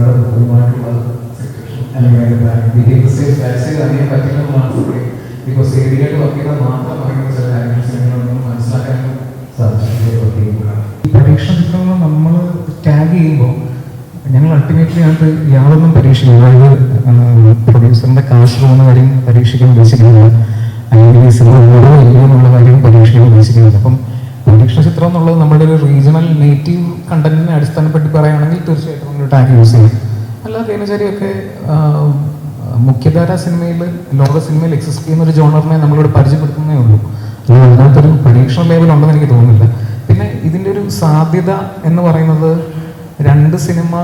സിനിമയുടെ ബഹുമാനമുള്ള സെക്ഷൻ അല്ലെങ്കിൽ planning behind stage back stage അറിയാൻ പറ്റില്ലെന്നാണ് സത്യം ബിക്കോസ് ഏരിയയിൽ ചെയ്താൽ മാത്രം അറിയുന്ന ചില പരീക്ഷ നമ്മൾ ടാഗ് ചെയ്യുമ്പോൾ ഞങ്ങൾ അൾട്ടിമേറ്റ്ലി അത് യാതൊന്നും പരീക്ഷിക്കില്ല. അതായത് പ്രൊഡ്യൂസറിന്റെ കാശ് പോകുന്ന കാര്യം പരീക്ഷിക്കാൻ ഉദ്ദേശിക്കുന്നില്ല. അല്ലെങ്കിൽ സിനിമ ഓരോ ഇല്ലയോ എന്നുള്ള കാര്യം പരീക്ഷിക്കാൻ ഉദ്ദേശിക്കുന്നില്ല. അപ്പം പരീക്ഷ ചിത്രം എന്നുള്ളത് നമ്മുടെ ഒരു റീജിയണൽ നേറ്റീവ് കണ്ടന്റിനെ അടിസ്ഥാനപ്പെട്ട് പറയുകയാണെങ്കിൽ തീർച്ചയായിട്ടും നമ്മൾ ടാഗ് യൂസ് ചെയ്യും. അല്ലാതെ ഒക്കെ മുഖ്യധാര സിനിമയിൽ ലോക സിനിമയിൽ എക്സിസ്റ്റ് ചെയ്യുന്ന ഒരു ജോണറിനെ നമ്മളിവിടെ പരിചയപ്പെടുത്തുന്നേ ഉള്ളൂ. അതിനകത്തൊരു പരീക്ഷണ ലേബൽ ഉണ്ടെന്ന് എനിക്ക് തോന്നുന്നില്ല. പിന്നെ ഇതിന്റെ ഒരു സാധ്യത എന്ന് പറയുന്നത് രണ്ട് സിനിമ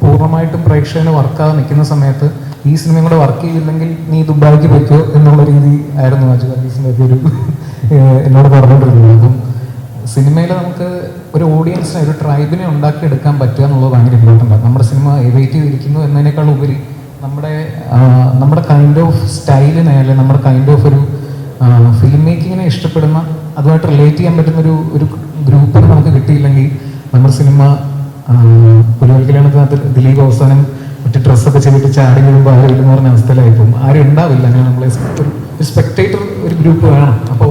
പൂർണമായിട്ടും പ്രേക്ഷകന് വർക്കാതെ നിൽക്കുന്ന സമയത്ത് ഈ സിനിമയും കൂടെ വർക്ക് ചെയ്തില്ലെങ്കിൽ നീ ദുബായിക്ക് പോയിക്കോ എന്നുള്ള രീതി ആയിരുന്നു അജു ഒക്കെ ഒരു എന്നോട് പറഞ്ഞുകൊണ്ടിരുന്നത്. അപ്പം സിനിമയിൽ നമുക്ക് ഒരു ഓഡിയൻസിനെ ഒരു ട്രൈബിനെ ഉണ്ടാക്കിയെടുക്കാൻ പറ്റുക എന്നുള്ളത് ഭയങ്കര ഇമ്പോർട്ടന്റ് ആണ്. നമ്മുടെ സിനിമ എവേറ്റ് ചെയ്തിരിക്കുന്നു എന്നതിനേക്കാൾ ഉപരി നമ്മുടെ നമ്മുടെ കൈൻഡ് ഓഫ് സ്റ്റൈലിനെ അല്ലെങ്കിൽ നമ്മുടെ കൈൻഡ് ഓഫ് ഒരു ഫിലിം മേക്കിങ്ങിനെ ഇഷ്ടപ്പെടുന്ന അതുമായിട്ട് റിലേറ്റ് ചെയ്യാൻ പറ്റുന്ന ഒരു ഒരു ഗ്രൂപ്പ് നമുക്ക് കിട്ടിയില്ലെങ്കിൽ നമ്മുടെ സിനിമ പുരോഗതിക്കലാണത്തിനകത്ത് ദിലീപ് അവസാനം മറ്റു ഡ്രസ്സൊക്കെ ചെയ്തിട്ട് ചാടി വരുമ്പോൾ ആരും ഇല്ലെന്ന് പറഞ്ഞ അവസ്ഥയിലായിപ്പോൾ ആരും ഉണ്ടാവില്ല. അങ്ങനെ നമ്മളെ ഒരു സ്പെക്ടേറ്റർ ഒരു ഗ്രൂപ്പ് വേണം. അപ്പോൾ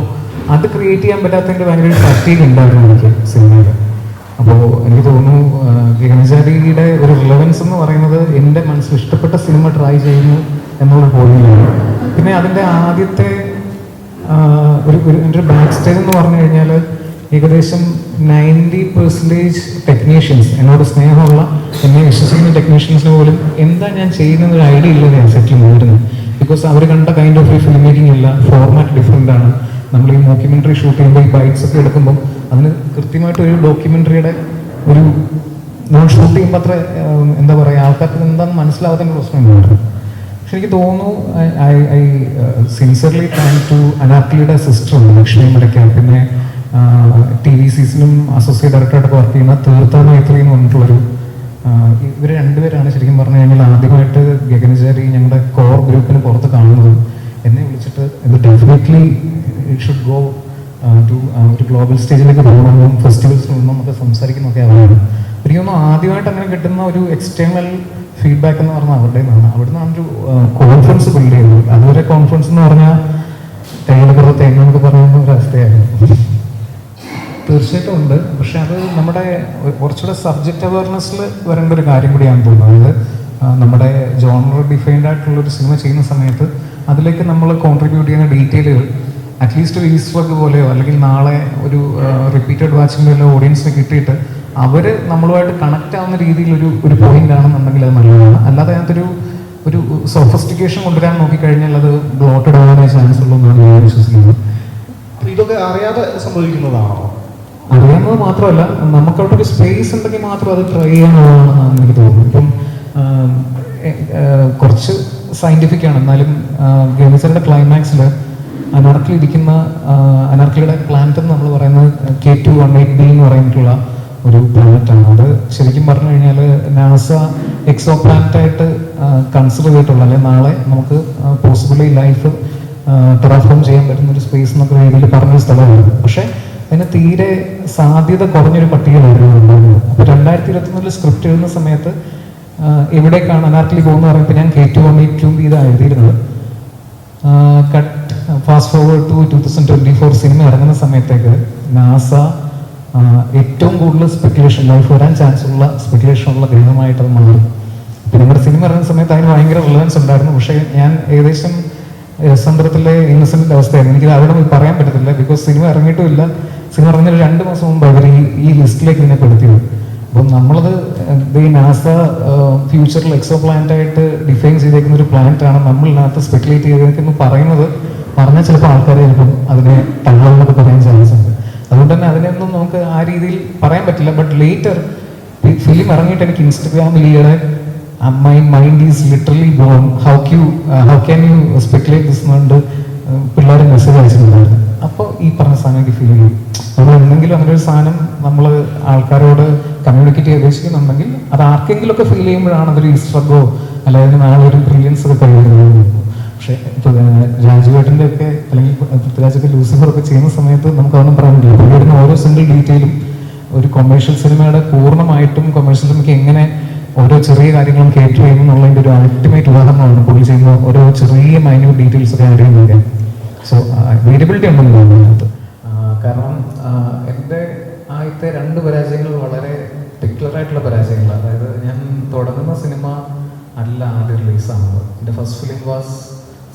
അത് ക്രിയേറ്റ് ചെയ്യാൻ പറ്റാത്തതിന്റെ ഭയങ്കര ഫാറ്റീഗ് ഉണ്ടായിരുന്നു എനിക്ക് സിനിമയിൽ. അപ്പോൾ എനിക്ക് തോന്നുന്നു ഗഗനചാരിയുടെ ഒരു റിലവൻസ് എന്ന് പറയുന്നത് എന്റെ മനസ്സിൽ ഇഷ്ടപ്പെട്ട സിനിമ ട്രൈ ചെയ്യുന്നു എന്നുള്ള പോയിന്റിലാണ് പിന്നെ അതിന്റെ ആദ്യത്തെ ഒരു എന്റെ ഒരു ബാക്ക് സ്റ്റേജ് എന്ന് പറഞ്ഞു കഴിഞ്ഞാൽ ഏകദേശം നയന്റി പെർസെന്റേജ് ടെക്നീഷ്യൻസ് എന്നോട് സ്നേഹമുള്ള എന്നെ വിശ്വസിക്കുന്ന ടെക്നീഷ്യൻസിന് പോലും എന്താ ഞാൻ ചെയ്യുന്ന ഒരു ഐഡിയ ഇല്ല ഞാൻ സെറ്റിൽ പോയിരുന്നു ബിക്കോസ് അവർ കണ്ട കൈൻഡ് ഓഫ് ഫിലിം മേക്കിംഗ് ഇല്ല ഫോർമാറ്റ് ഡിഫറെന്റ് ആണ്. നമ്മൾ ഈ ഡോക്യുമെന്ററി ഷൂട്ട് ചെയ്യുമ്പോൾ ഈ ബൈറ്റ്സ് ഒക്കെ എടുക്കുമ്പോൾ അതിന് കൃത്യമായിട്ട് ഒരു ഡോക്യുമെന്ററിയുടെ ഒരു നമ്മൾ ഷൂട്ട് ചെയ്യുമ്പോൾ അത്ര എന്താ പറയുക ആൾക്കാർക്ക് എന്താണെന്ന് മനസ്സിലാവാത്തതിന്റെ പ്രശ്നമുണ്ട് പക്ഷെ എനിക്ക് തോന്നുന്നു I I sincerely thank to അനാർക്കലിയുടെ sister Lakshmi മടക്കാൻ പിന്നെ ടി വി സീസണും അസോസിയേറ്റ് ഡയറക്ടറായിട്ട് വർക്ക് ചെയ്യുന്ന തീർത്ഥ മൈത്രി എന്ന് പറഞ്ഞിട്ടുള്ളൊരു ഇവർ രണ്ടുപേരാണ് ശരിക്കും പറഞ്ഞു കഴിഞ്ഞാൽ ആദ്യമായിട്ട് ഗഗനചാരി ഞങ്ങളുടെ കോർ ഗ്രൂപ്പിന് പുറത്ത് കാണുന്നതും. എന്നെ വിളിച്ചിട്ട് ഇത് ഡെഫിനറ്റ്ലി ഷുഡ് ഗോ ടു ഒരു ഗ്ലോബൽ സ്റ്റേജിലേക്ക് പോകണമെന്നും ഫെസ്റ്റിവൽസിനൊന്നും ഒക്കെ സംസാരിക്കുന്നൊക്കെ അവരാണ് എനിക്ക് തോന്നുന്നു ആദ്യമായിട്ട് അങ്ങനെ കിട്ടുന്ന ഒരു എക്സ്റ്റേണൽ ഫീഡ്ബാക്ക് എന്ന് പറഞ്ഞാൽ അവരുടെ നിന്നാണ്. അവിടെ നിന്നാണ് ഒരു കോൺഫിഡൻസ് ബിൽഡ് ചെയ്തത് അതുവരെ കോൺഫിഡൻസ് എന്ന് പറഞ്ഞാൽ തേങ്ങയുടെ പുറത്ത് തേങ്ങ എന്നൊക്കെ പറയുന്ന ഒരു അവസ്ഥയായിരുന്നു. തീർച്ചയായിട്ടും ഉണ്ട്. പക്ഷെ അത് നമ്മുടെ കുറച്ചുകൂടെ സബ്ജക്റ്റ് അവയർനെസ്സിൽ വരേണ്ട ഒരു കാര്യം കൂടിയാണ് തോന്നുന്നത് നമ്മുടെ ജോണർ ഡിഫൈൻഡ് ആയിട്ടുള്ള ഒരു സിനിമ ചെയ്യുന്ന സമയത്ത് അതിലേക്ക് നമ്മൾ കോൺട്രിബ്യൂട്ട് ചെയ്യുന്ന ഡീറ്റെയിലുകൾ അറ്റ്ലീസ്റ്റ് ഒരു ഈസ്റ്റ് വർക്ക് പോലെയോ അല്ലെങ്കിൽ നാളെ ഒരു റിപ്പീറ്റഡ് വാച്ചിങ്ങിലോ ഓഡിയൻസിന് കിട്ടിയിട്ട് അവർ നമ്മളുമായിട്ട് കണക്ട് ആവുന്ന രീതിയിൽ ഒരു ഒരു പോയിന്റ് ആണെന്നുണ്ടെങ്കിൽ അത് നല്ലതാണ്. അല്ലാതെ അതിനകത്തൊരു ഒരു സോഫിസ്റ്റിക്കേഷൻ കൊണ്ടുവരാൻ നോക്കിക്കഴിഞ്ഞാൽ അത് ബ്ലോട്ടഡ് ആവാനേ ചാൻസ് ഉള്ളൂ എന്നാണ് ഞാൻ വിശ്വസിക്കുന്നത്. ഇതൊക്കെ അറിയാതെ സംഭവിക്കുന്നതാണോ? അറിയാവുന്നത് മാത്രമല്ല നമുക്ക് അവിടെ ഒരു സ്പേസ് ഉണ്ടെങ്കിൽ മാത്രം അത് ട്രൈ ചെയ്യാനുള്ളതാണെന്നാണ് എനിക്ക് തോന്നുന്നു ഇപ്പം കുറച്ച് സയന്റിഫിക് ആണ്. എന്നാലും ഗവിസറുടെ ക്ലൈമാക്സിൽ അനാർക്കിൽ ഇരിക്കുന്ന അനാർക്കിയുടെ പ്ലാനറ്റ് എന്ന് നമ്മൾ പറയുന്നത് K two one eight B എന്ന് പറഞ്ഞിട്ടുള്ള ഒരു പ്ലാനറ്റാണ് അത് ശരിക്കും പറഞ്ഞു കഴിഞ്ഞാൽ നാസ എക്സോ പ്ലാനറ്റായിട്ട് കൺസിഡർ ചെയ്തിട്ടുള്ള അല്ലെങ്കിൽ നാളെ നമുക്ക് പോസിബിളി ലൈഫ് ടെറാഫോം ചെയ്യാൻ പറ്റുന്ന ഒരു സ്പേസ് എന്നൊക്കെ രീതിയിൽ പറഞ്ഞൊരു സ്ഥലമായിരുന്നു പക്ഷേ അതിന് തീരെ സാധ്യത കുറഞ്ഞൊരു പട്ടികയിലായിരുന്നു ഉണ്ടായിരുന്നത്. അപ്പോൾ രണ്ടായിരത്തി ഇരുപത്തൊന്നിൽ സ്ക്രിപ്റ്റ് എഴുതുന്ന സമയത്ത് എവിടേക്കാണ് അനാർക്കലി പോകുന്ന പറയുമ്പോൾ ഞാൻ കെ ടു എയ്റ്റ് ടു എഴുതിയിരുന്നത്. Cut fast forward to two thousand twenty four cinema ഇറങ്ങുന്ന സമയത്തേക്ക് നാസ ഏറ്റവും കൂടുതൽ സ്പെക്കുലേഷൻ ലൈഫ് വരാൻ ചാൻസ് ഉള്ള സ്പെക്കുലേഷൻ ഉള്ള ഗ്രഹമായിട്ട് അത് മാറി. പിന്നെ നമ്മുടെ സിനിമ ഇറങ്ങുന്ന സമയത്ത് അതിന് ഭയങ്കര റിലവൻസ് ഉണ്ടായിരുന്നു. പക്ഷേ ഞാൻ ഏകദേശം സന്ദർഭത്തിലെ ഇന്നസെന്റ് അവസ്ഥയായിരുന്നു. എനിക്ക് അവിടെ പറയാൻ പറ്റത്തില്ല. ബിക്കോസ് സിനിമ ഇറങ്ങിയിട്ടുമില്ല സിനിമ ഇറങ്ങിയ രണ്ട് മാസം മുമ്പ് അവർ ഈ ഈ ലിസ്റ്റിലേക്ക് ഇതിനെ പെടുത്തിയത്. അപ്പം നമ്മളത് ഈ നാസ ഫ്യൂച്ചറിൽ എക്സോ പ്ലാനറ്റ് ആയിട്ട് ഡിഫൈൻ ചെയ്തേക്കുന്ന ഒരു പ്ലാനറ്റ് ആണ് നമ്മളിനകത്ത് സ്പെക്കുലേറ്റ് ചെയ്തേക്കെന്ന് പറയുന്നത്. പറഞ്ഞാൽ ചിലപ്പോൾ ആൾക്കാർ ചിലപ്പം അതിനെ തള്ളെന്നൊക്കെ പറയാൻ ചാൻസ് ഉണ്ട്. അതുകൊണ്ട് തന്നെ അതിനെയൊന്നും നമുക്ക് ആ രീതിയിൽ പറയാൻ പറ്റില്ല. ബട്ട് ലേറ്റർ ഫിലിം ഇറങ്ങിയിട്ട് എനിക്ക് ഇൻസ്റ്റഗ്രാമിൽ ഈയിടെ my mind is literally blown how Q how can you speculate this എന്നുകൊണ്ട് പിള്ളേർ മെസ്സേജ് അയച്ചിട്ടുണ്ടായിരുന്നു. അപ്പോൾ ഈ പറഞ്ഞ സാധനം എനിക്ക് ഫീൽ ചെയ്യും. നമ്മൾ എന്തെങ്കിലും അങ്ങനെ ഒരു സാധനം നമ്മൾ ആൾക്കാരോട് കമ്മ്യൂണിക്കേറ്റ് ചെയ്ത് ഉദ്ദേശിക്കുന്നുണ്ടെങ്കിൽ അത് ആർക്കെങ്കിലും ഒക്കെ ഫീൽ ചെയ്യുമ്പോഴാണ് അതൊരു ഈസ്റ്റർഗോ അല്ലെങ്കിൽ നാളെ ഒരു ബ്രില്യൻസ് ഒക്കെ കഴിയുന്നത്. പക്ഷേ ഇപ്പോൾ രാജുവേട്ടന്റെ ഒക്കെ അല്ലെങ്കിൽ പൃഥ്വിരാജൊക്കെ ലൂസിഫർ ഒക്കെ ചെയ്യുന്ന സമയത്ത് നമുക്ക് അതൊന്നും പറയാൻ പറ്റില്ല. പുള്ളിയുടെ ഓരോ സിംഗിൾ ഡീറ്റെയിലും ഒരു കൊമേഴ്ഷ്യൽ സിനിമയുടെ പൂർണമായിട്ടും കൊമേഴ്ഷ്യൽ സിനിമയ്ക്ക് എങ്ങനെ ഓരോ ചെറിയ കാര്യങ്ങളും കേറ്റർ കഴിയുമെന്നുള്ളതിന്റെ ഒരു അൾട്ടിമേറ്റ് ഉദാഹരണമാണ് പുള്ളി ചെയ്യുന്ന ഓരോ ചെറിയ മൈന്യൂട്ട് ഡീറ്റെയിൽസ് ഒക്കെ ആഡ് ചെയ്യുന്നതൊക്കെ. സോ വേരിയബിലിറ്റി ഉണ്ടെന്ന് തോന്നുന്നു കാരണം എന്റെ ആദ്യത്തെ രണ്ട് പരാജയങ്ങൾ വളരെ ആയിട്ടുള്ള പരാജയങ്ങൾ അതായത് ഞാൻ തുടങ്ങുന്ന സിനിമ അല്ല ആദ്യം റിലീസാകുന്നത്. എന്റെ ഫസ്റ്റ് ഫിലിം വാസ്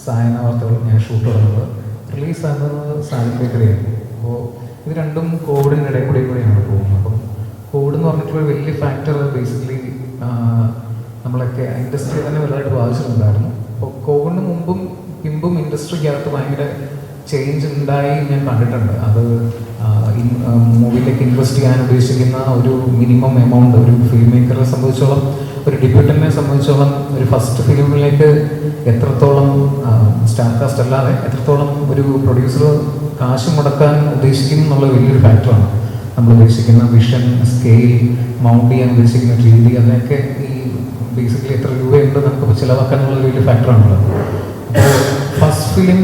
സായന വാർത്തകൾ ഞാൻ ഷൂട്ട് തുടങ്ങുന്നത്. റിലീസാകുന്നത് സാജൻ ബേക്കറിയായിരുന്നു. അപ്പോൾ ഇത് രണ്ടും കോവിഡിന്റെ ഇടയിൽ കൂടി കൂടിയാണ് പോകുന്നത്. അപ്പം കോവിഡ് എന്ന് പറഞ്ഞിട്ടുള്ള വലിയ ഫാക്ടർ ബേസിക്കലി നമ്മളൊക്കെ ഇൻഡസ്ട്രി തന്നെ വലുതായിട്ട് ബാധിച്ചിട്ടുണ്ടായിരുന്നു. അപ്പോൾ കോവിഡിന് മുമ്പും പിമ്പും ഇൻഡസ്ട്രിക്കകത്ത് ഭയങ്കര ചേഞ്ച് ഉണ്ടായി ഞാൻ കണ്ടിട്ടുണ്ട്. അത് മൂവിയിലേക്ക് ഇൻവെസ്റ്റ് ചെയ്യാൻ ഉദ്ദേശിക്കുന്ന ഒരു മിനിമം എമൗണ്ട് ഒരു ഫിലിം മേക്കറെ സംബന്ധിച്ചോളം ഒരു ഡെബ്യൂട്ടനെ സംബന്ധിച്ചോളം ഒരു ഫസ്റ്റ് ഫിലിമിലേക്ക് എത്രത്തോളം സ്റ്റാർ കാസ്റ്റ് അല്ലാതെ എത്രത്തോളം ഒരു പ്രൊഡ്യൂസർ കാശ് മുടക്കാൻ ഉദ്ദേശിക്കുന്നു എന്നുള്ള വലിയൊരു ഫാക്ടറാണ് നമ്മൾ ഉദ്ദേശിക്കുന്ന വിഷൻ സ്കെയിൽ മൗണ്ട് ചെയ്യാൻ ഉദ്ദേശിക്കുന്ന രീതി അതിനൊക്കെ ഈ ബേസിക്കലി എത്ര രൂപയുണ്ട് നമുക്ക് ചിലവാക്കാനുള്ള വലിയ അപ്പോൾ ഫസ്റ്റ് ഫിലിം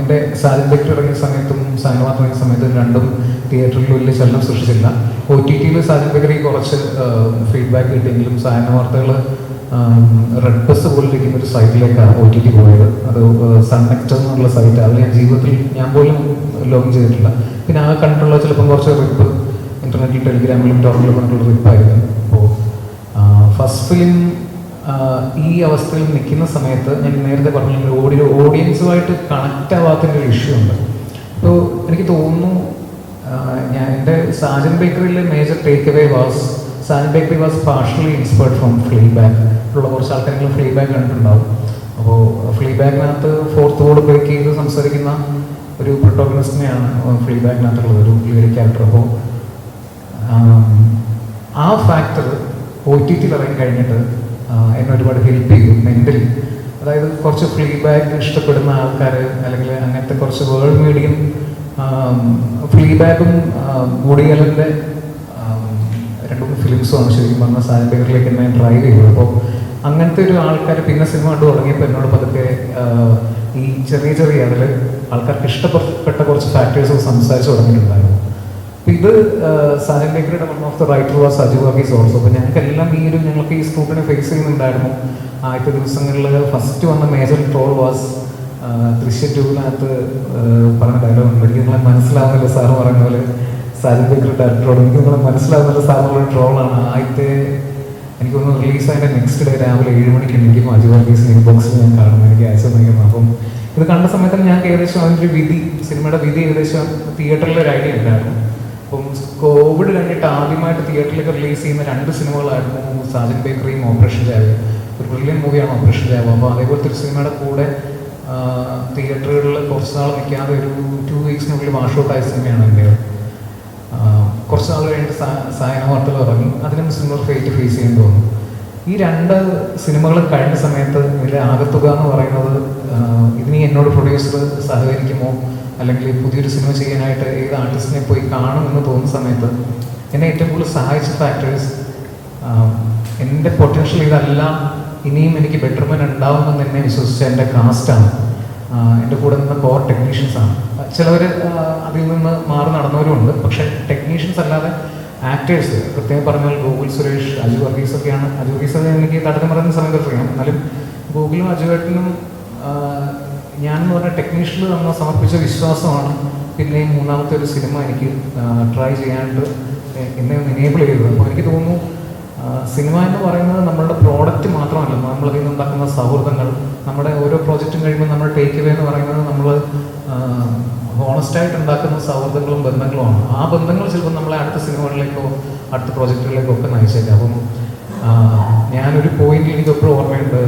എന്റെ സാജൻ ബെക്ടർ ഇറങ്ങിയ സമയത്തും സായനമാർ ഇറങ്ങിയ സമയത്തും രണ്ടും തിയേറ്ററിൽ വലിയ ചലനം സൃഷ്ടിച്ചില്ല. ഒ ടി ടിയിൽ സാജൻ ബെക്കറി കുറച്ച് ഫീഡ്ബാക്ക് കിട്ടിയെങ്കിലും സായന വാർത്തകൾ റെഡ് ബസ് പോലിരിക്കുന്ന ഒരു സൈറ്റിലേക്കാണ് ഒ ടി ടി പോയത്. അത് സൺ നെക്സ്റ്റ് എന്നുള്ള സൈറ്റ് അതിൽ ഞാൻ ജീവിതത്തിൽ ഞാൻ പോലും ലോഗിൻ ചെയ്തിട്ടില്ല. പിന്നെ ആ കണ്ടിട്ടുള്ള ചിലപ്പം കുറച്ച് റിപ്പ് ഇന്റർനെറ്റിൽ ടെലിഗ്രാമിലും ടോറിലും കണ്ടിട്ടുള്ള റിപ്പായിരുന്നു അപ്പോൾ ഫസ്റ്റ് ഫിലിം ഈ അവസ്ഥയിൽ നിൽക്കുന്ന സമയത്ത് ഞാൻ നേരത്തെ പറഞ്ഞ ഓഡിയോ ഓഡിയൻസുമായിട്ട് കണക്റ്റ് ആവാത്തൊരു ഇഷ്യൂ ഉണ്ട്. അപ്പോൾ എനിക്ക് തോന്നുന്നു ഞാൻ എന്റെ Sajan ബേക്കറിയിലെ major takeaway was Sajan bakery was partially inspired from Fleabag ഉള്ള കുറച്ച് ആൾക്കാരെങ്കിലും ഫ്ലീ ബാഗ് കണ്ടിട്ടുണ്ടാവും. അപ്പോൾ ഫ്ലീ ബാഗിനകത്ത് ഫോർത്ത് ബോർഡ് ബ്രേക്ക് ചെയ്ത് സംസാരിക്കുന്ന ഒരു പ്രൊട്ടോഗണിസ്റ്റിനെയാണ് ഫ്ലീ ബാക്കിനകത്തുള്ളത് ഒരു ഈ ക്യാരക്ടർ അപ്പോൾ ആ ഫാക്ടർ ഒ ടി ടി പറയാൻ കഴിഞ്ഞിട്ട് എന്നെ ഒരുപാട് ഹെൽപ്പ് ചെയ്തു മെന്റലി അതായത് കുറച്ച് ഫ്രീ ബാക്ക് ഇഷ്ടപ്പെടുന്ന ആൾക്കാർ അല്ലെങ്കിൽ അങ്ങനത്തെ കുറച്ച് വേൾഡ് മീഡിയം ഫ്രീ ബാക്കും മുടിയലന്റെ രണ്ട് മൂന്ന് ഫിലിംസുമാണ് ശരിക്കും പറഞ്ഞ സാനിറ്റൈസറിലേക്ക് എന്നെ ഡ്രൈവ് ചെയ്തത്. അപ്പോൾ അങ്ങനത്തെ ഒരു ആൾക്കാർ പിന്നെ സിനിമ കണ്ടു തുടങ്ങിയപ്പോൾ എന്നോട് പതുക്കെ ഈ ചെറിയ ചെറിയ അതിൽ ആൾക്കാർക്ക് ഇഷ്ടപ്പെട്ട കുറച്ച് ഫാക്ടേഴ്സ് സംസാരിച്ച് തുടങ്ങിയിട്ടുണ്ടായിരുന്നു. ഇത് Sajan ബേക്കറിയുടെ one of the writer was Aju Varghese also അപ്പോൾ ഞങ്ങൾക്കെല്ലാം ഈ ഒരു ഞങ്ങൾക്ക് ഈ സ്കൂട്ടിനെ ഫേസ് ചെയ്യുന്നുണ്ടായിരുന്നു. ആദ്യത്തെ ദിവസങ്ങളിൽ ഫസ്റ്റ് വന്ന മേജർ ട്രോൾ വാസ് ദൃശ്യ ടൂവിനകത്ത് പറഞ്ഞ ഡയലോഗ് ഉണ്ട്. എനിക്ക് നിങ്ങളെ മനസ്സിലാവുന്നില്ല സാർ പറയുന്ന പോലെ. സാജൻ ബേക്കറി ഡയറക്ടറോട് എനിക്ക് നിങ്ങളെ മനസ്സിലാവുന്നില്ല സാറിനുള്ള ട്രോളാണ് ആദ്യത്തെ എനിക്ക് തോന്നുന്നു റിലീസ് അതിന്റെ നെക്സ്റ്റ് ഡേ രാവിലെ ഏഴ് മണിക്ക് എനിക്ക് അജു വർഗീസ് ഇൻബോക്സിൽ ഞാൻ കാണുന്നു. എനിക്ക് അയച്ചു തന്നിരിക്കുന്നു അപ്പം ഇത് കണ്ട സമയത്ത് ഞങ്ങൾക്ക് ഏകദേശം അതിന്റെ വിധി സിനിമയുടെ വിധി ഏകദേശം തിയേറ്ററിൽ ഒരു ഐഡിയ ഉണ്ടായിരുന്നു. അപ്പം കോവിഡ് കഴിഞ്ഞിട്ട് ആദ്യമായിട്ട് തിയേറ്ററിലേക്ക് റിലീസ് ചെയ്യുന്ന രണ്ട് സിനിമകളായിരുന്നു സാജൻ ബേക്കറിയും ഓപ്പറേഷൻ ജാവ. ഒരു ബ്രില്യൻ മൂവിയാണ് ഓപ്പറേഷൻ ജാവ. അപ്പോൾ അതേപോലത്തെ ഒരു സിനിമയുടെ കൂടെ തിയേറ്ററുകളിൽ കുറച്ച് നാൾ നിൽക്കാതെ ഒരു ടു വീക്സിനുള്ളിൽ വാഷ് ഔട്ട് ആയ സിനിമയാണ് എന്റെ. കുറച്ച് നാൾ കഴിഞ്ഞിട്ട് സായന വാർത്തകൾ ഇറങ്ങി. അതിനും സിനിമ ഫേറ്റ് ഫേസ് ചെയ്യാൻ തോന്നുന്നു. ഈ രണ്ട് സിനിമകൾ കഴിഞ്ഞ സമയത്ത് ഇതിന്റെ ആകത്തുക എന്ന് പറയുന്നത് ഇതിനി എന്നോട് പ്രൊഡ്യൂസർ സഹകരിക്കുമോ? അല്ലെങ്കിൽ പുതിയൊരു സിനിമ ചെയ്യാനായിട്ട് ഏത് ആർട്ടിസ്റ്റിനെ പോയി കാണുമെന്ന് തോന്നുന്ന സമയത്ത് എന്നെ ഏറ്റവും കൂടുതൽ സഹായിച്ച ഫാക്ടേഴ്സ് എന്റെ പൊട്ടൻഷ്യൽ ഇതല്ല ഇനിയും എനിക്ക് ബെറ്റർമെന്റ് ഉണ്ടാവുമെന്ന് എന്നെ വിശ്വസിച്ച എന്റെ കാസ്റ്റാണ് എന്റെ കൂടെ നിന്ന കോർ ടെക്നീഷ്യൻസാണ് ചിലവർ അതിൽ നിന്ന് മാറി നടന്നവരുമുണ്ട് പക്ഷേ ടെക്നീഷ്യൻസ് അല്ലാതെ ആക്ടേഴ്സ് പ്രത്യേകം പറഞ്ഞാൽ ഗൂഗിൾ സുരേഷ് അജു വർഗീസ് ഒക്കെയാണ് അജു വർഗീസ് എനിക്ക് തടക്കം പറയുന്ന സമയത്ത് അറിയാം. എന്നാലും ഗൂഗിളും അജുവേട്ടനും ഞാൻ എന്ന് പറഞ്ഞ ടെക്നീഷ്യനിൽ നമ്മൾ സമർപ്പിച്ച വിശ്വാസമാണ്. പിന്നെ മൂന്നാമത്തെ ഒരു സിനിമ എനിക്ക് ട്രൈ ചെയ്യാണ്ട് എന്നെ എനേബിൾ ചെയ്തത്. അപ്പോൾ എനിക്ക് തോന്നുന്നു സിനിമ എന്ന് പറയുന്നത് നമ്മളുടെ പ്രോഡക്റ്റ് മാത്രമല്ല. നമ്മളതിൽ നിന്ന് ഉണ്ടാക്കുന്ന സൗഹൃദങ്ങൾ നമ്മുടെ ഓരോ പ്രോജക്റ്റും കഴിയുമ്പോൾ നമ്മൾ ടേക്ക് അവേ എന്ന് പറയുന്നത് നമ്മൾ ഹോണസ്റ്റായിട്ട് ഉണ്ടാക്കുന്ന സൗഹൃദങ്ങളും ബന്ധങ്ങളുമാണ്. ആ ബന്ധങ്ങൾ ചിലപ്പോൾ നമ്മളെ അടുത്ത സിനിമകളിലേക്കോ അടുത്ത പ്രോജക്റ്റുകളിലേക്കോ ഒക്കെ നയിച്ചേക്കാം. അപ്പം ഞാനൊരു പോയിന്റ് എനിക്ക് എപ്പോഴും ഓർമ്മയുണ്ട്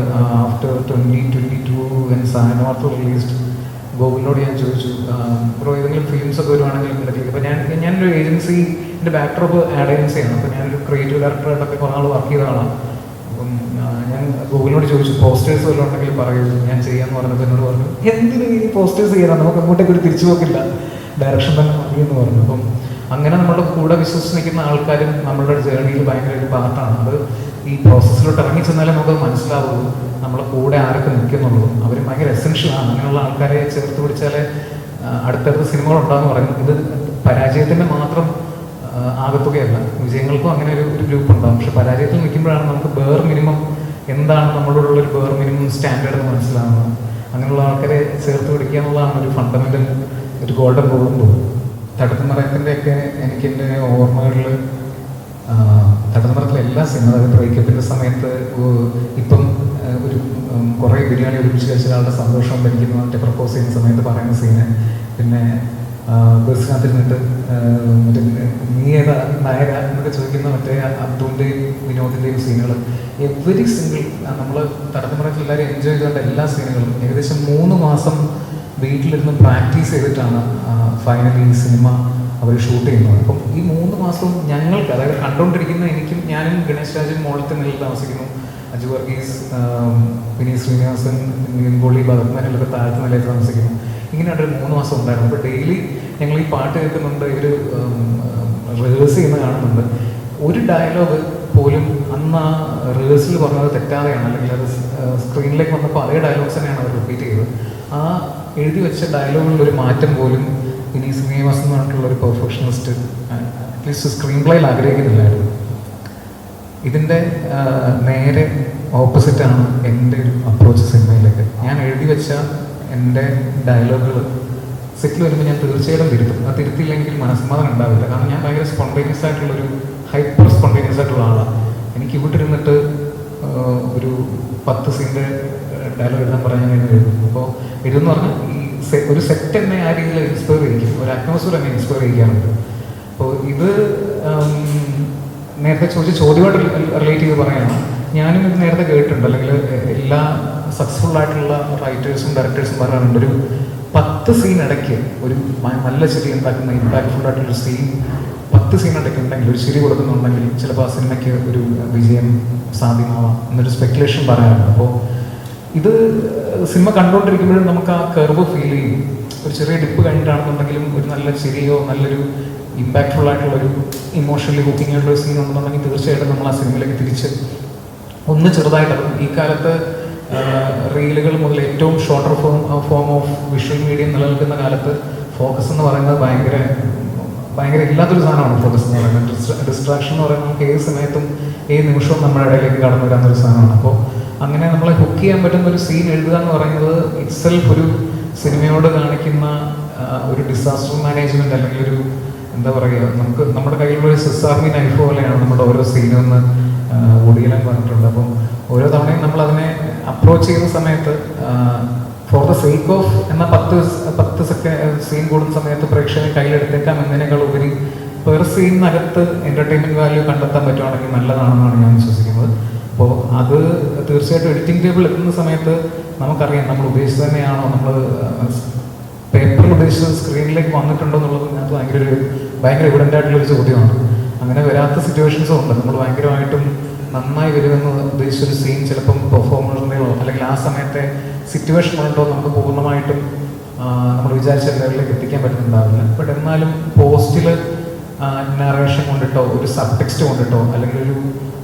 after twenty twenty two when സാധനവാർത്ത released ഗോകുലിനോട് ഞാൻ ചോദിച്ചു ബ്രോ ഏതെങ്കിലും ഫിലിംസ് ഒക്കെ വരുവാണെങ്കിൽ ഇടയ്ക്ക് അപ്പോൾ ഞാൻ ഞാനൊരു ഏജൻസി എന്റെ ബാക്ക്ഡ്രോപ്പ് ആഡ് ഏജൻസിയാണ് അപ്പോൾ ഞാനൊരു ക്രിയേറ്റീവ് ഡയറക്ടറായിട്ടൊക്കെ കുറേ നാൾ വർക്ക് ചെയ്ത ആളാണ്. അപ്പം ഞാൻ ഗൂഗിളിനോട് ചോദിച്ചു പോസ്റ്റേഴ്സ് വല്ലതും ഉണ്ടെങ്കിൽ പറയൂ. ഞാൻ ചെയ്യാന്ന് പറഞ്ഞപ്പോൾ എന്നോട് പറഞ്ഞു എന്തിനും ഈ പോസ്റ്റേഴ്സ് ചെയ്യാനാണ് നമുക്ക് അങ്ങോട്ടേക്ക് ഒരു തിരിച്ചു പോക്കില്ല. ഡയറക്ഷൻ തന്നെ മതി എന്ന് പറഞ്ഞു. അപ്പം അങ്ങനെ നമ്മളുടെ കൂടെ വിശ്വസിച്ച് നിൽക്കുന്ന ആൾക്കാരും നമ്മളുടെ ജേർണിയിൽ ഭയങ്കര ഒരു പാർട്ടാണ്. അത് ഈ പ്രോസസ്സിലോട്ട് ഇറങ്ങി ചെന്നാലേ നമുക്ക് മനസ്സിലാവുള്ളൂ നമ്മളെ കൂടെ ആരൊക്കെ നിൽക്കുന്നുള്ളൂ. അവർ ഭയങ്കര എസെൻഷ്യൽ ആണ്. അങ്ങനെയുള്ള ആൾക്കാരെ ചേർത്ത് പിടിച്ചാലേ അടുത്തടുത്ത സിനിമകൾ ഉണ്ടാകുമെന്ന് പറയുന്നത് ഇത് പരാജയത്തിന്റെ മാത്രം ആകത്തുകയല്ല. വിജയങ്ങൾക്കും അങ്ങനെ ഒരു ഒരു ഗ്രൂപ്പ് ഉണ്ടാകും പക്ഷെ പരാജയത്തിൽ നിൽക്കുമ്പോഴാണ് നമുക്ക് ബേർ മിനിമം എന്താണ് നമ്മളോടുള്ള ഒരു ബേർ മിനിമം സ്റ്റാൻഡേർഡ് എന്ന് മനസ്സിലാവുന്നത്. അങ്ങനെയുള്ള ആൾക്കാരെ ചേർത്ത് പിടിക്കുക എന്നുള്ളതാണ് ഒരു ഫണ്ടമെന്റൽ ഒരു ഗോൾഡൻ റൂൾ എന്ന് തടുത്തുമറയത്തിന്റെ ഒക്കെ എനിക്ക് എന്റെ ഓർമ്മകളിൽ തടുത്തുമറത്തിലെ എല്ലാ സിനിമ ബ്രേക്കപ്പിന്റെ സമയത്ത് ഇപ്പം ഒരു കുറേ ബിരിയാണി ഒരുമിച്ച് കഴിച്ച സന്തോഷം ഭരിക്കുന്നു മറ്റേ പ്രപ്പോസ് ചെയ്യുന്ന സമയത്ത് പറയുന്ന സീന്. പിന്നെ ബസ്സിനകത്തിരുന്നിട്ട് മറ്റേ നീ ഏതാ നായക എന്നൊക്കെ ചോദിക്കുന്ന മറ്റേ അബ്ദുവിന്റെയും വിനോദിന്റെയും സീനുകൾ എവറി സിംഗിൾ നമ്മൾ തടത്തുമറത്തിൽ എല്ലാവരും എൻജോയ് ചെയ്തുകൊണ്ട് എല്ലാ സീനുകളും ഏകദേശം മൂന്ന് മാസം വീട്ടിലിരുന്ന് പ്രാക്ടീസ് ചെയ്തിട്ടാണ് ഫൈനലി ഈ സിനിമ അവർ ഷൂട്ട് ചെയ്യുന്നത്. അപ്പം ഈ മൂന്ന് മാസവും ഞങ്ങൾക്ക് അതായത് കണ്ടുകൊണ്ടിരിക്കുന്ന എനിക്കും ഞാനും ഗണേശ് രാജൻ മോളത്തെ നിലയിൽ താമസിക്കുന്നു. അജു വർഗീസ് വിനീത് ശ്രീനിവാസൻ നിവിൻപോളി ഭഗത്മാനൊക്കെ താഴത്തെ നിലയിൽ താമസിക്കുന്നു. ഇങ്ങനെയാണ് ഒരു മൂന്ന് മാസം ഉണ്ടായിരുന്നു. അപ്പോൾ ഡെയിലി ഞങ്ങൾ ഈ പാട്ട് കേൾക്കുന്നുണ്ട് ഇവർ റിഹേഴ്സ് ചെയ്യുന്ന കാണുന്നുണ്ട്. ഒരു ഡയലോഗ് പോലും അന്ന് ആ റിഹേഴ്സൽ പറഞ്ഞത് തെറ്റാതെയാണ്. അല്ലെങ്കിൽ അത് സ്ക്രീനിലേക്ക് വന്നപ്പോൾ അതേ ഡയലോഗ്സ് തന്നെയാണ് അവർ റിപ്പീറ്റ് ചെയ്തത്. ആ എഴുതി വെച്ച ഡയലോഗുകളിൽ ഒരു മാറ്റം പോലും ഇനി ശ്രീനിവാസൻ പറഞ്ഞിട്ടുള്ള ഒരു പെർഫെക്ഷനിസ്റ്റ് അറ്റ്ലീസ്റ്റ് സ്ക്രീൻ പ്ലേയിൽ ആഗ്രഹിക്കുന്നില്ലായിരുന്നു. ഇതിന്റെ നേരെ ഓപ്പോസിറ്റാണ് എന്റെ ഒരു അപ്രോച്ച് സിനിമയിലേക്ക്. ഞാൻ എഴുതി വെച്ച എന്റെ ഡയലോഗുകൾ സെറ്റിൽ വരുമ്പോൾ ഞാൻ തീർച്ചയായിട്ടും തിരുത്തും. അത് തിരുത്തിയില്ലെങ്കിൽ മനസ്സമാധാനം ഉണ്ടാവില്ല. കാരണം ഞാൻ ഭയങ്കര സ്പോണ്ടേനിയസ് ആയിട്ടുള്ള ഒരു ഹൈപ്പർ സ്പോണ്ടേനിയസ് ആയിട്ടുള്ള ആളാണ് എനിക്ക് ഇവിടെ ഇരുന്നിട്ട് ഒരു പത്ത് സീന്റെ ഡയലോഗ് എഴുതാൻ പറഞ്ഞാൽ ഞാൻ എഴുതും. അപ്പോൾ എഴുതുന്ന പറഞ്ഞാൽ ഈ ഒരു സെറ്റ് എന്നെ ആ രീതിയിൽ ഇൻസ്പയർ ചെയ്യിക്കും. ഒരു അറ്റ്മോസ്ഫിയർ എന്നെ ഇൻസ്പയർ ചെയ്യാറുണ്ട് അപ്പോൾ ഇത് നേരത്തെ ചോദിച്ച ചോദ്യമായിട്ട് റിലേറ്റ് ചെയ്ത് പറയണം ഞാനും ഇത് നേരത്തെ കേട്ടിട്ടുണ്ട്. അല്ലെങ്കിൽ എല്ലാ സക്സസ്ഫുൾ ആയിട്ടുള്ള റൈറ്റേഴ്സും ഡയറക്ടേഴ്സും പറയാറുണ്ട് ഒരു പത്ത് സീൻ ഇടയ്ക്ക് ഒരു നല്ല ചിരി ഉണ്ടാക്കുന്ന ഇമ്പാക്ട്ഫുൾ ആയിട്ടുള്ള സീൻ പത്ത് സീൻ ഇടയ്ക്ക് ഉണ്ടെങ്കിൽ ഒരു ചിരി കൊടുക്കുന്നുണ്ടെങ്കിൽ ചിലപ്പോൾ ആ സിനിമയ്ക്ക് ഒരു വിജയം സാധ്യമാവാം എന്നൊരു സ്പെക്കുലേഷൻ പറയാറുണ്ട്. അപ്പോൾ ഇത് സിനിമ കണ്ടുകൊണ്ടിരിക്കുമ്പോഴും നമുക്ക് ആ കർവ് ഫീൽ ചെയ്യും. ഒരു ചെറിയ ഡിപ്പ് കഴിഞ്ഞിട്ടാണെന്നുണ്ടെങ്കിലും ഒരു നല്ല ചെറിയോ നല്ലൊരു ഇമ്പാക്ട്ഫുൾ ആയിട്ടുള്ള ഒരു ഇമോഷണലി ബുക്കിംഗ് ആയിട്ടുള്ള സീൻ ഉണ്ടെന്നുണ്ടെങ്കിൽ തീർച്ചയായിട്ടും നമ്മൾ ആ സിനിമയിലേക്ക് തിരിച്ച് ഒന്ന് ചെറുതായിട്ട് ഈ കാലത്ത് റീലുകൾ മുതൽ ഏറ്റവും shorter form form of visual medium നിലനിൽക്കുന്ന കാലത്ത് ഫോക്കസ് എന്ന് പറയുന്നത് ഭയങ്കര ഭയങ്കര ഇല്ലാത്തൊരു സാധനമാണ് ഫോക്കസ് എന്ന് പറയുന്നത്. ഡിസ്ട്രാക്ഷൻ എന്ന് പറയുന്നത് നമുക്ക് ഏത് സമയത്തും ഏത് നിമിഷവും നമ്മുടെ ഇടയിലേക്ക് കടന്നു വരാവുന്ന ഒരു സാധനമാണ്. അപ്പോൾ അങ്ങനെ നമ്മളെ ഹുക്ക് ചെയ്യാൻ പറ്റുന്ന ഒരു സീൻ എഴുതുക എന്ന് പറയുന്നത് ഇറ്റ്സെൽഫ് ഒരു സിനിമയോട് കാണിക്കുന്ന ഒരു ഡിസാസ്റ്റർ മാനേജ്മെന്റ് അല്ലെങ്കിൽ ഒരു എന്താ പറയുക നമുക്ക് നമ്മുടെ കയ്യിലുള്ള ഒരു സിസാർമി നൈഫ് പോലെയാണ് നമ്മുടെ ഓരോ സീനും എന്ന് പറഞ്ഞിട്ടുണ്ട്. അപ്പം ഓരോ തവണയും നമ്മൾ അതിനെ അപ്രോച്ച് ചെയ്യുന്ന സമയത്ത് ഫോർ ദ സേക്ക് ഓഫ് എന്ന പത്ത് പത്ത് സെക്കൻഡ് സീൻ കൂടുന്ന സമയത്ത് പ്രേക്ഷകൻ കയ്യിലെടുത്തേക്കാം എന്നതിനേക്കാൾ ഉപരി പെർ സീനിനകത്ത് എന്റർടൈൻമെന്റ് വാല്യൂ കണ്ടെത്താൻ പറ്റുവാണെങ്കിൽ നല്ലതാണെന്നാണ് ഞാൻ വിശ്വസിക്കുന്നത്. അപ്പോൾ അത് തീർച്ചയായിട്ടും എഡിറ്റിംഗ് ടേബിൾ എത്തുന്ന സമയത്ത് നമുക്കറിയാം നമ്മൾ ഉദ്ദേശിച്ചത് തന്നെയാണോ? നമ്മൾ പേപ്പർ ഉദ്ദേശിച്ചത് സ്ക്രീനിലേക്ക് വന്നിട്ടുണ്ടോ എന്നുള്ളത് ഞാൻ ഭയങ്കര ഒരു ഭയങ്കര എവിഡന്റ് ചോദ്യമാണ്. അങ്ങനെ വരാത്ത സിറ്റുവേഷൻസും ഉണ്ട്. നമ്മൾ ഭയങ്കരമായിട്ടും നന്നായി വരുമെന്ന് ഉദ്ദേശിച്ചൊരു സീൻ ചിലപ്പം പെർഫോമൻസിന്റെയോ അല്ലെങ്കിൽ ആ സമയത്തെ സിറ്റുവേഷൻ ഉണ്ടോ നമുക്ക് പൂർണമായിട്ടും നമ്മൾ വിചാരിച്ച ലെവലിലേക്ക് എത്തിക്കാൻ പറ്റുന്നുണ്ടാവില്ല. ബട്ട് എന്നാലും പോസ്റ്റിൽ നറേഷൻ കൊണ്ടിട്ടോ ഒരു സബ് ടെക്സ്റ്റ് കൊണ്ടിട്ടോ അല്ലെങ്കിൽ ഒരു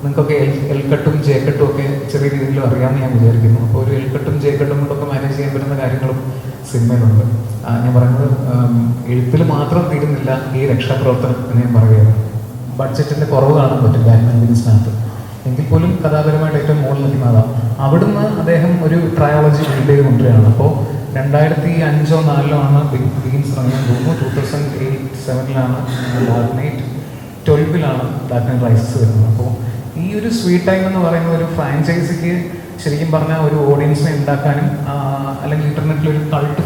നിങ്ങൾക്കൊക്കെ എൽ എൽ കട്ടും ജെ കട്ടും ഒക്കെ ചെറിയ രീതിയിൽ അറിയാമെന്ന് ഞാൻ വിചാരിക്കുന്നു. അപ്പോൾ ഒരു എൽ കട്ടും ജെ കട്ടും കൊണ്ടൊക്കെ മാനേജ് ചെയ്യാൻ പറ്റുന്ന കാര്യങ്ങളും സിനിമയിലുണ്ട്. ഞാൻ പറയുന്നത് എഴുത്തിൽ മാത്രം തീരുന്നില്ല ഈ രക്ഷാപ്രവർത്തനം എന്ന് ഞാൻ പറയുകയാണ്. ബഡ്ജറ്റിന്റെ കുറവ് കാണാൻ പറ്റും ബാറ്റ്മാൻ ബിഗിൻസിനകത്ത് എങ്കിൽ പോലും കഥാപരമായിട്ട് ഏറ്റവും മുകളിൽ നിൽക്കുന്നതാണ്. അവിടുന്ന് അദ്ദേഹം ഒരു ട്രയോളജി ബിൽഡ് ചെയ്ത് കൊണ്ടുവരികയാണ്. അപ്പോൾ രണ്ടായിരത്തി അഞ്ചോ നാലിലോ ആണ് ബിഗ് ബിഗിൻസ് ഇറങ്ങാൻ തോന്നുന്നു. ടൂ തൗസൻഡ് എയ്റ്റ് സെവനിലാണ് ഡാർക്ക് നൈറ്റ് ട്വൽവിലാണ് ഡാർക്ക് നൈറ്റ് റൈസസ് വരുന്നത്. അപ്പോൾ ഈ ഒരു സ്വീറ്റ് ടൈം എന്ന് പറയുന്ന ഒരു ഫ്രാഞ്ചൈസിക്ക് ശരിക്കും പറഞ്ഞാൽ ഒരു ഓഡിയൻസിനെ ഉണ്ടാക്കാനും അല്ലെങ്കിൽ ഇന്റർനെറ്റിൽ ഒരു കൾട്ട്